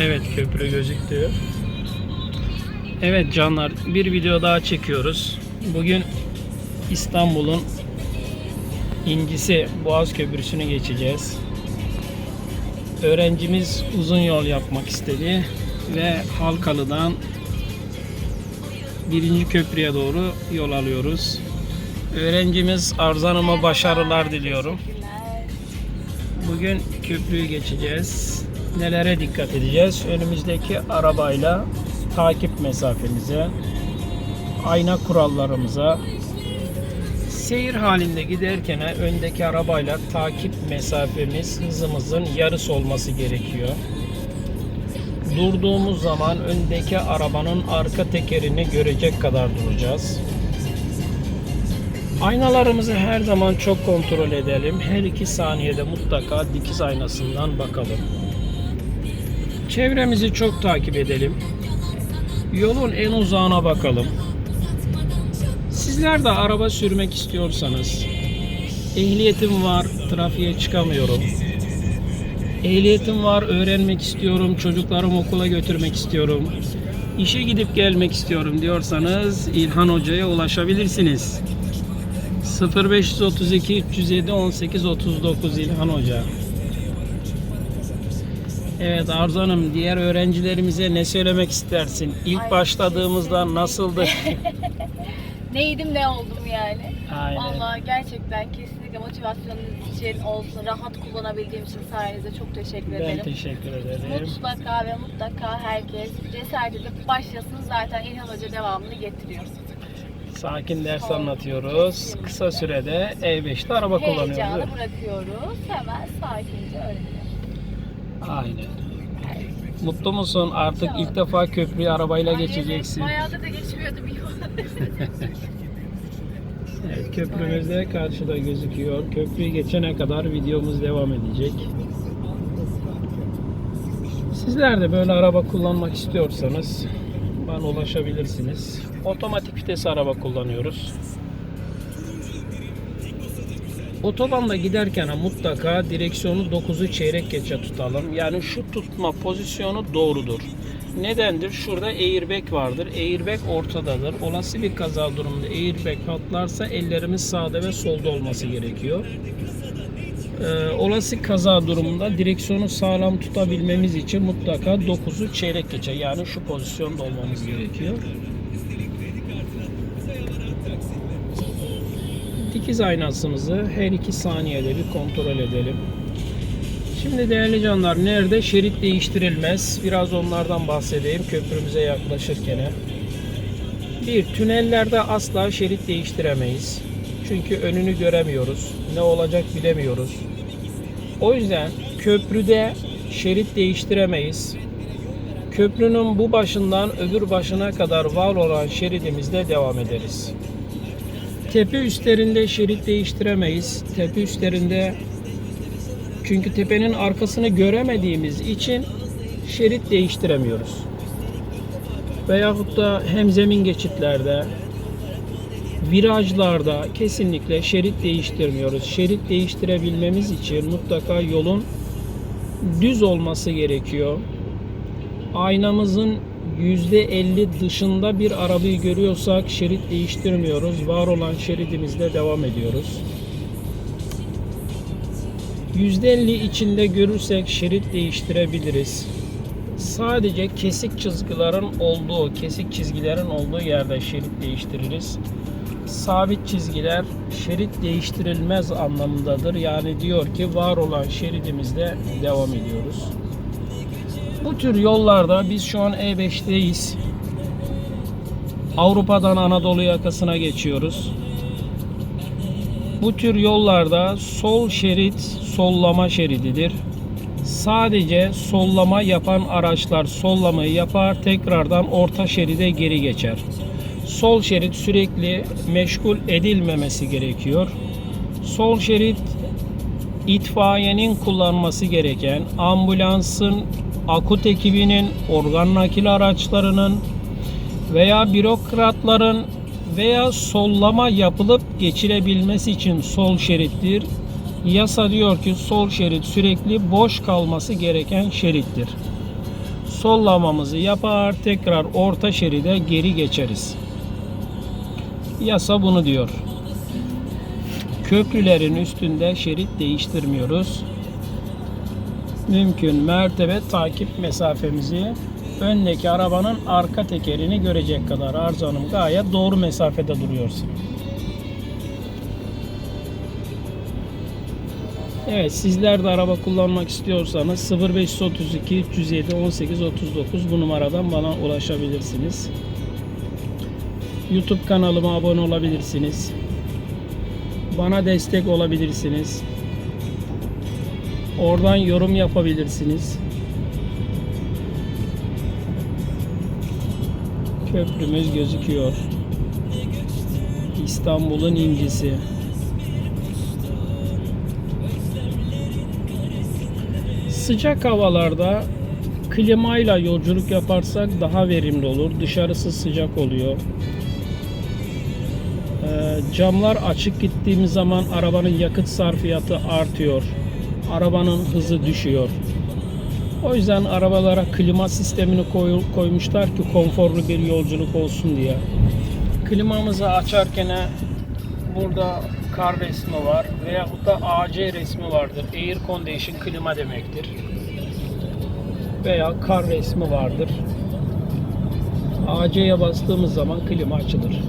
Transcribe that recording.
Evet köprü gözüktü. Evet canlar bir video daha çekiyoruz. Bugün İstanbul'un incisi Boğaz Köprüsü'nü geçeceğiz. Öğrencimiz uzun yol yapmak istedi ve Halkalı'dan birinci köprüye doğru yol alıyoruz. Öğrencimiz Arzu başarılar diliyorum. Bugün köprüyü geçeceğiz. Nelere dikkat edeceğiz? Önümüzdeki arabayla takip mesafemize, ayna kurallarımıza, seyir halinde giderken öndeki arabayla takip mesafemiz hızımızın yarısı olması gerekiyor. Durduğumuz zaman öndeki arabanın arka tekerini görecek kadar duracağız. Aynalarımızı her zaman çok kontrol edelim. Her iki saniyede mutlaka dikiz aynasından bakalım. Çevremizi çok takip edelim. Yolun en uzağına bakalım. Sizler de araba sürmek istiyorsanız, ehliyetim var, trafiğe çıkamıyorum. Ehliyetim var, öğrenmek istiyorum, çocuklarımı okula götürmek istiyorum. İşe gidip gelmek istiyorum diyorsanız İlhan Hoca'ya ulaşabilirsiniz. 0532 307 18 39 İlhan Hoca. Evet Arzu Hanım diğer öğrencilerimize ne söylemek istersin? İlk Ay. başladığımızda nasıldı? Neydim ne oldum yani. Aynen. Vallahi gerçekten kesinlikle motivasyonunuz için olsun, rahat kullanabildiğim için sayenizde çok teşekkür Ben ederim. teşekkür ederim. Mutlaka ve mutlaka herkes cesaret edip başlasın zaten İlhan Hoca devamını getiriyor. Sakin ders anlatıyoruz. Kısa sürede E5'te araba kullanıyoruz. Heyecanı bırakıyoruz. Hemen sakince öğreniyoruz. Aynen. Mutlu musun? Artık ilk defa köprüyü arabayla Ay, geçeceksin. Bayağıdır da geçmiyordum yol. Evet, köprümüz de karşıda gözüküyor. Köprüyü geçene kadar videomuz devam edecek. Sizler de böyle araba kullanmak istiyorsanız bana ulaşabilirsiniz. Otomatik vites araba kullanıyoruz. Otobanda giderken mutlaka direksiyonu 9'u çeyrek geçe tutalım. Yani şu tutma pozisyonu doğrudur. Nedendir? Şurada airbag vardır. Airbag ortadadır. Olası bir kaza durumunda airbag patlarsa ellerimiz sağda ve solda olması gerekiyor. Ee, olası kaza durumunda direksiyonu sağlam tutabilmemiz için mutlaka 9'u çeyrek geçe yani şu pozisyonda olmamız gerekiyor. Dikiz aynasımızı her iki saniyede bir kontrol edelim. Şimdi değerli canlar nerede şerit değiştirilmez? Biraz onlardan bahsedeyim köprümüze yaklaşırken. Bir, tünellerde asla şerit değiştiremeyiz. Çünkü önünü göremiyoruz. Ne olacak bilemiyoruz. O yüzden köprüde şerit değiştiremeyiz. Köprünün bu başından öbür başına kadar var olan şeridimizde devam ederiz. Tepe üstlerinde şerit değiştiremeyiz. Tepe üstlerinde çünkü tepenin arkasını göremediğimiz için şerit değiştiremiyoruz. Veyahut da hem zemin geçitlerde, virajlarda kesinlikle şerit değiştirmiyoruz. Şerit değiştirebilmemiz için mutlaka yolun düz olması gerekiyor. Aynamızın %50 dışında bir arabayı görüyorsak şerit değiştirmiyoruz. Var olan şeridimizde devam ediyoruz. %50 içinde görürsek şerit değiştirebiliriz. Sadece kesik çizgilerin olduğu, kesik çizgilerin olduğu yerde şerit değiştiririz. Sabit çizgiler şerit değiştirilmez anlamındadır. Yani diyor ki var olan şeridimizde devam ediyoruz. Bu tür yollarda biz şu an E5'teyiz. Avrupa'dan Anadolu yakasına geçiyoruz. Bu tür yollarda sol şerit sollama şerididir. Sadece sollama yapan araçlar sollamayı yapar, tekrardan orta şeride geri geçer. Sol şerit sürekli meşgul edilmemesi gerekiyor. Sol şerit itfaiyenin kullanması gereken, ambulansın, akut ekibinin, organ nakil araçlarının veya bürokratların veya sollama yapılıp geçilebilmesi için sol şerittir. Yasa diyor ki sol şerit sürekli boş kalması gereken şerittir. sollamamızı yapar tekrar orta şeride geri geçeriz. Yasa bunu diyor. Köprülerin üstünde şerit değiştirmiyoruz. Mümkün mertebe takip mesafemizi öndeki arabanın arka tekerini görecek kadar Arzu Hanım gayet doğru mesafede duruyorsun. Evet sizler de araba kullanmak istiyorsanız 0532 307 18 39 bu numaradan bana ulaşabilirsiniz. YouTube kanalıma abone olabilirsiniz. Bana destek olabilirsiniz. Oradan yorum yapabilirsiniz. Köprümüz gözüküyor. İstanbul'un incisi. Sıcak havalarda klimayla yolculuk yaparsak daha verimli olur. Dışarısı sıcak oluyor. Ee, camlar açık gittiğimiz zaman arabanın yakıt sarfiyatı artıyor. Arabanın hızı düşüyor. O yüzden arabalara klima sistemini koy- koymuşlar ki konforlu bir yolculuk olsun diye. Klimamızı açarken burada kar resmi var veyahut da AC resmi vardır. Air Condition klima demektir. Veya kar resmi vardır. AC'ye bastığımız zaman klima açılır.